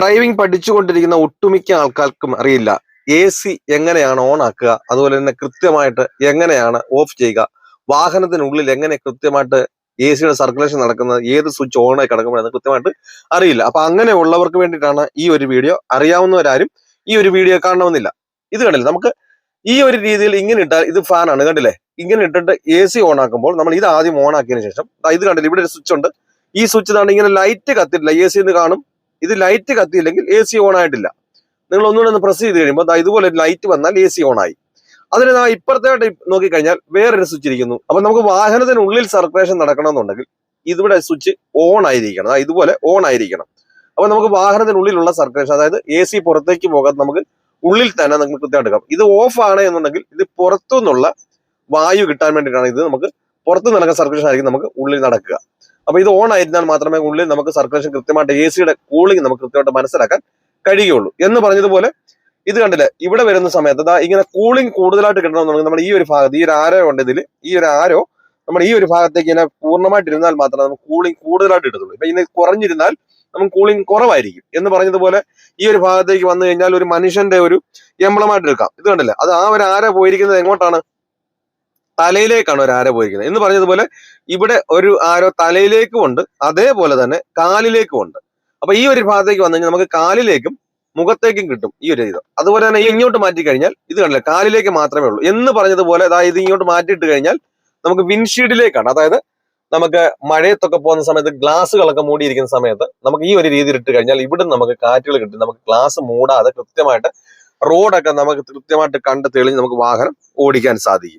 Driving പഠിച്ചുകൊണ്ടിരിക്കുന്ന ഒട്ടുമിക്ക ആൾക്കാർക്കും അറിയില്ല. എ സി എങ്ങനെയാണ് ഓൺ ആക്കുക? അതുപോലെ തന്നെ കൃത്യമായിട്ട് എങ്ങനെയാണ് ഓഫ് ചെയ്യുക? വാഹനത്തിനുള്ളിൽ എങ്ങനെ കൃത്യമായിട്ട് എ സിയുടെ സർക്കുലേഷൻ നടക്കുന്നത്? ഏത് സ്വിച്ച് ഓൺ ആയി കിടക്കുമ്പോഴെന്ന് കൃത്യമായിട്ട് അറിയില്ല. അപ്പൊ അങ്ങനെ ഉള്ളവർക്ക് വേണ്ടിയിട്ടാണ് ഈ ഒരു വീഡിയോ അറിയാവുന്നവരാരും ഈ ഒരു വീഡിയോ കാണണമെന്നില്ല. ഇത് കണ്ടില്ല? നമുക്ക് ഈ ഒരു രീതിയിൽ ഇങ്ങനെ ഇട്ടാൽ ഇത് ഫാനാണ് കണ്ടില്ലേ? ഇങ്ങനെ ഇട്ടിട്ട് എ സി ഓൺ ആക്കുമ്പോൾ നമ്മൾ ഇത് ആദ്യം ഓൺ ആക്കിയതിനു ശേഷം ഇത് കണ്ടില്ല? ഇവിടെ ഒരു സ്വിച്ച് ഉണ്ട്. ഈ സ്വിച്ച് ഇതാണ് ഇങ്ങനെ ലൈറ്റ് കത്തിട്ടില്ല എ സി എന്ന് കാണും. ഇത് ലൈറ്റ് കത്തിയില്ലെങ്കിൽ എ സി ഓൺ ആയിട്ടില്ല. നിങ്ങൾ ഒന്നുകൂടെ ഒന്ന് പ്രസ് ചെയ്ത് കഴിയുമ്പോൾ ഇതുപോലെ ലൈറ്റ് വന്നാൽ എ സി ഓൺ ആയി. അതിന് നാ ഇപ്പുറത്തോട്ട് നോക്കിക്കഴിഞ്ഞാൽ വേറൊരു സ്വിച്ച് ഇരിക്കുന്നു. അപ്പൊ നമുക്ക് വാഹനത്തിനുള്ളിൽ സർക്കുലേഷൻ നടക്കണമെന്നുണ്ടെങ്കിൽ ഇതിവിടെ സ്വിച്ച് ഓൺ ആയിരിക്കണം. ഇതുപോലെ ഓൺ ആയിരിക്കണം. അപ്പൊ നമുക്ക് വാഹനത്തിനുള്ളിലുള്ള സർക്കുലേഷൻ അതായത് എ സി പുറത്തേക്ക് പോകാതെ നമുക്ക് ഉള്ളിൽ തന്നെ നമുക്ക് കൃത്യമായിട്ട് എടുക്കാം. ഇത് ഓഫ് ആണ് എന്നുണ്ടെങ്കിൽ ഇത് പുറത്തുനിന്നുള്ള വായു കിട്ടാൻ വേണ്ടിയിട്ടാണ് ഇത് നമുക്ക് പുറത്തു നടക്കുന്ന സർക്കുലേഷൻ ആയിരിക്കും നമുക്ക് ഉള്ളിൽ നടക്കുക. അപ്പൊ ഇത് ഓൺ ആയിരുന്നാൽ മാത്രമേ ഉള്ളിൽ നമുക്ക് സർക്കുലേഷൻ കൃത്യമായിട്ട് എ സിയുടെ കൂളിംഗ് നമുക്ക് കൃത്യമായിട്ട് മനസ്സിലാക്കാൻ കഴിയുള്ളൂ എന്ന് പറഞ്ഞതുപോലെ ഇത് കണ്ടില്ലേ ഇവിടെ വരുന്ന സമയത്ത് അതാ ഇങ്ങനെ കൂളിംഗ് കൂടുതലായിട്ട് കിട്ടണമെന്നുണ്ടെങ്കിൽ നമ്മൾ ഈ ഒരു ഭാഗത്ത് ഈ ഒരു ആരോ ഉണ്ട് ഇതിൽ ഈ ഒരു ആരോ നമ്മൾ ഈ ഒരു ഭാഗത്തേക്ക് ഇങ്ങനെ പൂർണമായിട്ട് ഇരുന്നാൽ മാത്രമേ നമുക്ക് കൂളിംഗ് കൂടുതലായിട്ട് കിട്ടത്തുള്ളൂ. ഇപ്പൊ ഇങ്ങനെ കുറഞ്ഞിരുന്നാൽ നമുക്ക് കൂളിംഗ് കുറവായിരിക്കും. എന്ന് പറഞ്ഞതുപോലെ ഈ ഒരു ഭാഗത്തേക്ക് വന്നു കഴിഞ്ഞാൽ ഒരു മനുഷ്യന്റെ ഒരു എംബ്ലമായിട്ട് എടുക്കാം. ഇത് കണ്ടില്ലേ അത് ആ ഒരു ആര പോയിരിക്കുന്നത് എങ്ങോട്ടാണ്? തലയിലേക്കാണ് ഒരു ആര പോയിരിക്കുന്നത്. എന്ന് പറഞ്ഞതുപോലെ ഇവിടെ ഒരു ആരോ തലയിലേക്കും ഉണ്ട്. അതേപോലെ തന്നെ കാലിലേക്കും ഉണ്ട്. അപ്പൊ ഈ ഒരു ഭാഗത്തേക്ക് വന്നു കഴിഞ്ഞാൽ നമുക്ക് കാലിലേക്കും മുഖത്തേക്കും കിട്ടും ഈ ഒരു ഇത്. അതുപോലെ തന്നെ ഇങ്ങോട്ട് മാറ്റി കഴിഞ്ഞാൽ ഇത് കണ്ടില്ല കാലിലേക്ക് മാത്രമേ ഉള്ളൂ. എന്ന് പറഞ്ഞതുപോലെ അതായത് ഇങ്ങോട്ട് മാറ്റിയിട്ട് കഴിഞ്ഞാൽ നമുക്ക് വിൻഷീഡിലേക്കാണ് അതായത് നമുക്ക് മഴയത്തൊക്കെ പോകുന്ന സമയത്ത് ഗ്ലാസ്സുകളൊക്കെ മൂടിയിരിക്കുന്ന സമയത്ത് നമുക്ക് ഈ ഒരു രീതിയിൽ ഇട്ട് കഴിഞ്ഞാൽ ഇവിടെ നമുക്ക് കാറ്റുകൾ കിട്ടും. നമുക്ക് ഗ്ലാസ് മൂടാതെ കൃത്യമായിട്ട് റോഡൊക്കെ നമുക്ക് കൃത്യമായിട്ട് കണ്ട് തെളിഞ്ഞ് നമുക്ക് വാഹനം ഓടിക്കാൻ സാധിക്കും.